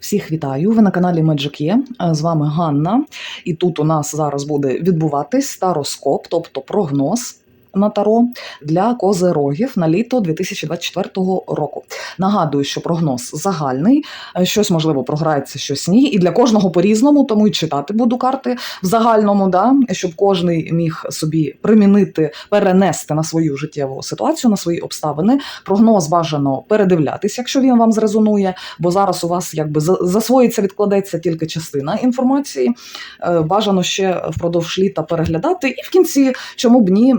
Всіх вітаю! Ви на каналі Magic Є. Е, З вами Ганна. І тут у нас зараз буде відбуватись староскоп, тобто прогноз на таро для козерогів на літо 2024 року. Нагадую, що прогноз загальний, е, щось можливо програється, щось ні. І для кожного по-різному, тому і читати буду карти в загальному, да, щоб кожний міг собі примінити, перенести на свою життєву ситуацію, на свої обставини. Прогноз бажано передивлятись, якщо він вам зрезонує, бо зараз у вас якби за- засвоїться, відкладеться тільки частина інформації. Е, Бажано ще впродовж літа переглядати, і в кінці, чому б ні.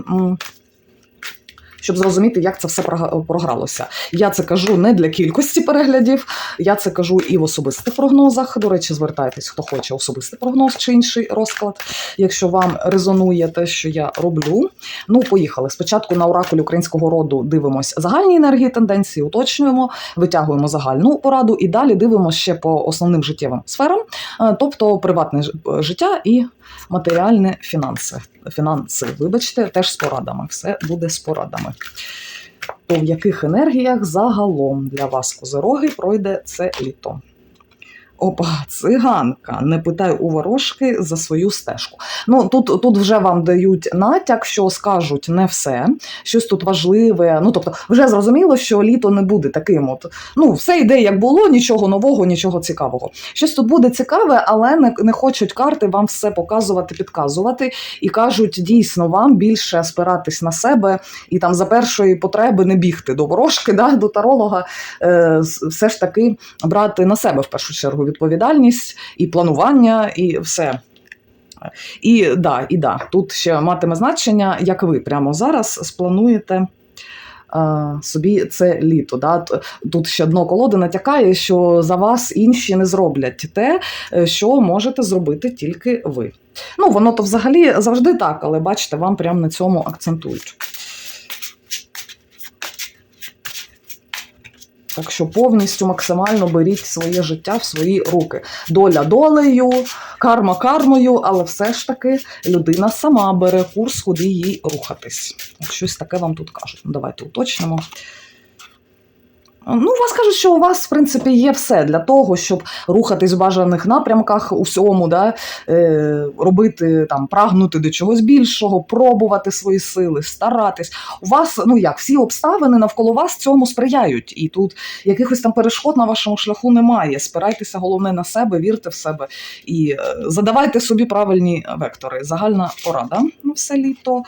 Щоб зрозуміти, як це все програлося. Я це кажу не для кількості переглядів, я це кажу і в особистих прогнозах. До речі, звертайтесь, хто хоче особистий прогноз чи інший розклад, якщо вам резонує те, що я роблю. Ну, поїхали. Спочатку на оракулі українського роду дивимося загальні енергії, тенденції, уточнюємо, витягуємо загальну пораду і далі дивимося ще по основним життєвим сферам, е, тобто приватне ж- життя і матеріальне фінанси. Фінанси, вибачте, теж з порадами. Все буде з порадами. В яких енергіях загалом для вас козероги пройде це літо? Опа, циганка, не питай у ворожки за свою стежку. Ну тут, тут вже вам дають натяк, що скажуть не все, щось тут важливе. Ну тобто, вже зрозуміло, що літо не буде таким. От ну все йде як було, нічого нового, нічого цікавого. Щось тут буде цікаве, але не, не хочуть карти вам все показувати, підказувати і кажуть, дійсно вам більше спиратись на себе і там за першої потреби не бігти до ворожки, да, до таролога, е, все ж таки брати на себе в першу чергу відповідальність і планування, і все. І да, і да, тут ще матиме значення, як ви прямо зараз сплануєте. е, Собі це літо. Да? Тут ще дно колоди натякає, що за вас інші не зроблять те, е, що можете зробити тільки ви. Ну, воно то взагалі завжди так, але бачите, вам прямо на цьому акцентують. Так що повністю максимально беріть своє життя в свої руки. Доля долею, карма кармою, але все ж таки людина сама бере курс, куди їй рухатись. Щось таке вам тут кажуть. Ну, давайте уточнимо. Ну, вас кажуть, що у вас, в принципі, є все для того, щоб рухатись в бажаних напрямках у всьому, да? е, робити там, прагнути до чогось більшого, пробувати свої сили, старатись. У вас, ну як, всі обставини навколо вас цьому сприяють. І тут якихось там перешкод на вашому шляху немає. Спирайтеся головне на себе, вірте в себе і е, задавайте собі правильні вектори. Загальна порада на все літо.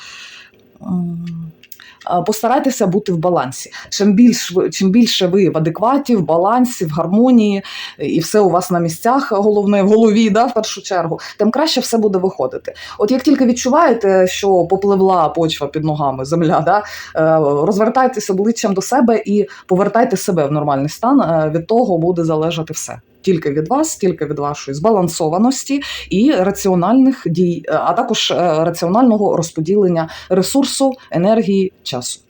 Постарайтеся бути в балансі. Чим більш чим більше ви в адекваті, в балансі, в гармонії, і все у вас на місцях, головне в голові, да, в першу чергу, тим краще все буде виходити. От як тільки відчуваєте, що попливла почва під ногами, земля, да, е, розвертайтеся обличчям до себе і повертайте себе в нормальний стан. е, Від того буде залежати все. Тільки від вас, тільки від вашої збалансованості і раціональних дій, е, а також е, раціонального розподілення ресурсу, енергії, часу.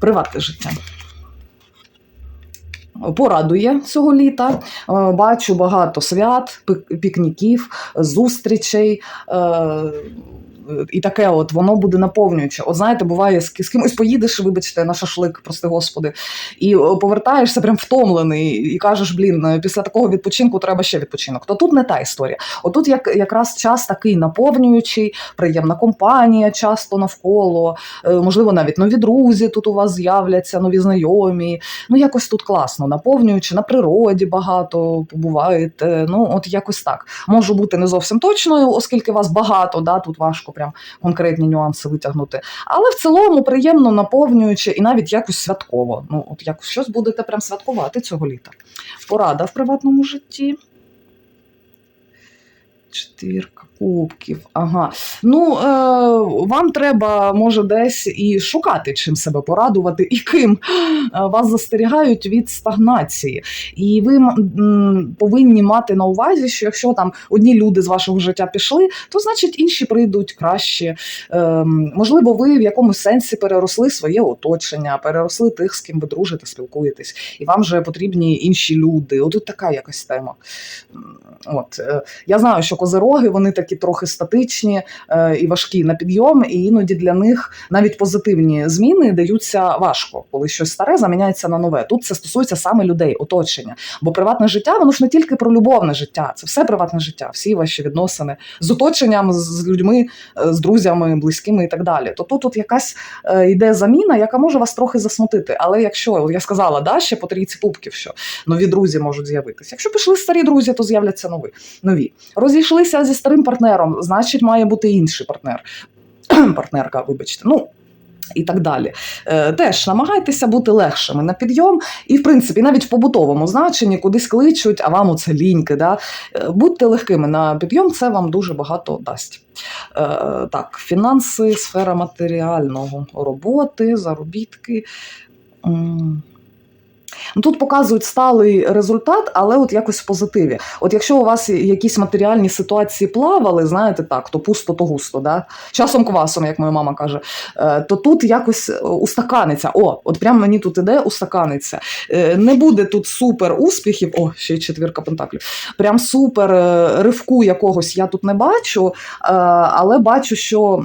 Приватне життя. Порадує цього літа. Е, Бачу багато свят, пікніків, зустрічей. е, І таке, от воно буде наповнююче. От знаєте, буває, з, з кимось поїдеш, вибачте, на шашлик, прости господи, і повертаєшся прям втомлений, і кажеш, блін, е, після такого відпочинку треба ще відпочинок. То тут не та історія. Отут як, якраз час такий наповнюючий, приємна компанія часто навколо, е, можливо, навіть нові друзі тут у вас з'являться, нові знайомі. Ну, якось тут класно, наповнюючи на природі багато побуваєте. Ну, от якось так. Можу бути не зовсім точною, оскільки вас багато, да, тут важко прям конкретні нюанси витягнути. Але в цілому приємно наповнюючи і навіть якось святково. Ну, от якось щось будете прям святкувати цього літа. Порада в приватному житті. Четвірка кубків. Ага. Ну, е, вам треба, може, десь і шукати, чим себе порадувати, і ким Е, вас застерігають від стагнації. І ви м, повинні мати на увазі, що якщо там одні люди з вашого життя пішли, то значить інші прийдуть краще. Е, можливо, ви в якомусь сенсі переросли своє оточення, переросли тих, з ким ви дружите, спілкуєтесь, і вам вже потрібні інші люди. От така якась тема. От, е, я знаю, що козироги вони такі трохи статичні е, і важкі на підйом, і іноді для них навіть позитивні зміни даються важко, коли щось старе заміняється на нове. Тут це стосується саме людей, оточення. Бо приватне життя воно ж не тільки про любовне життя, це все приватне життя, всі ваші відносини з оточенням, з людьми, е, з друзями, близькими і так далі. То тут, тут якась е, йде заміна, яка може вас трохи засмутити. Але якщо от я сказала, да, ще по трійці кубків, що нові друзі можуть з'явитися. Якщо пішли старі друзі, то з'являться нові. нові. Розійшлися зі старим партнером, значить, має бути інший партнер. Партнерка, вибачте. Ну, і так далі. Е, теж намагайтеся бути легшими на підйом, і, в принципі, навіть в побутовому значенні кудись кличуть, а вам оце ліньки. Да? Е, будьте легкими на підйом, це вам дуже багато дасть. Е, так, фінанси, сфера матеріального, роботи, заробітки. Ну, Тут показують сталий результат, але от якось в позитиві. От якщо у вас якісь матеріальні ситуації плавали, знаєте так, то пусто, то густо, да? часом квасом, як моя мама каже, е, то тут якось е, устаканиться. О, от прямо мені тут іде устаканиться. Е, Не буде тут супер успіхів, о, ще й четвірка пентаклів. Прям супер ривку якогось я тут не бачу, але бачу, що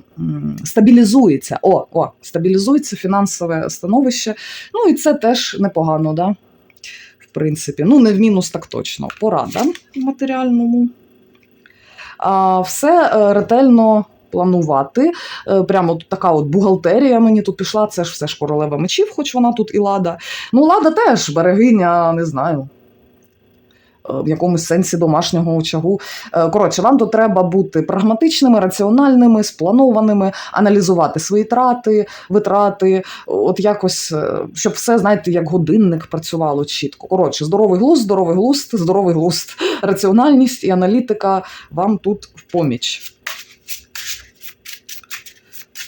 стабілізується. О, о, стабілізується фінансове становище. Ну і це теж непогано, да? Принципі. Ну, не в мінус, так точно. Порада матеріальному. А, все е, ретельно планувати. Е, Прямо така от бухгалтерія мені тут пішла. Це ж все ж королева мечів, хоч вона тут і лада. Ну, лада теж берегиня, не знаю. Е, В якомусь сенсі домашнього очагу. Е, Коротше, вам тут треба бути прагматичними, раціональними, спланованими, аналізувати свої трати, витрати, от якось, е, щоб все, знаєте, як годинник працювало чітко. Коротше, здоровий глузд, здоровий глузд, здоровий глузд, раціональність і аналітика вам тут в поміч.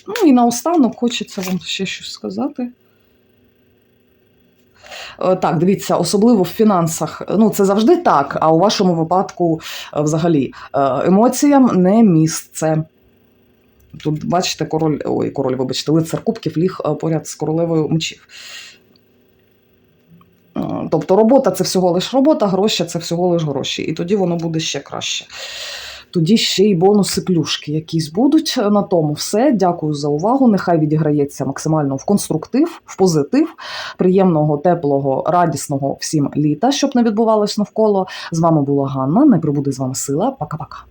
Ну і наостанок хочеться вам ще щось сказати. Е, Так, дивіться, особливо в фінансах. Ну, це завжди так, а у вашому випадку е, взагалі е, емоціям не місце. Тут, бачите, король, ой, король, вибачте, лицар кубків ліг поряд з королевою мечів. Тобто робота це всього лиш робота, гроші це всього лиш гроші. І тоді воно буде ще краще. Тоді ще й бонуси плюшки якісь будуть. На тому все. Дякую за увагу. Нехай відіграється максимально в конструктив, в позитив, приємного, теплого, радісного всім літа, щоб не відбувалось навколо. З вами була Ганна. Не прибуде з вами сила. Пока-пока.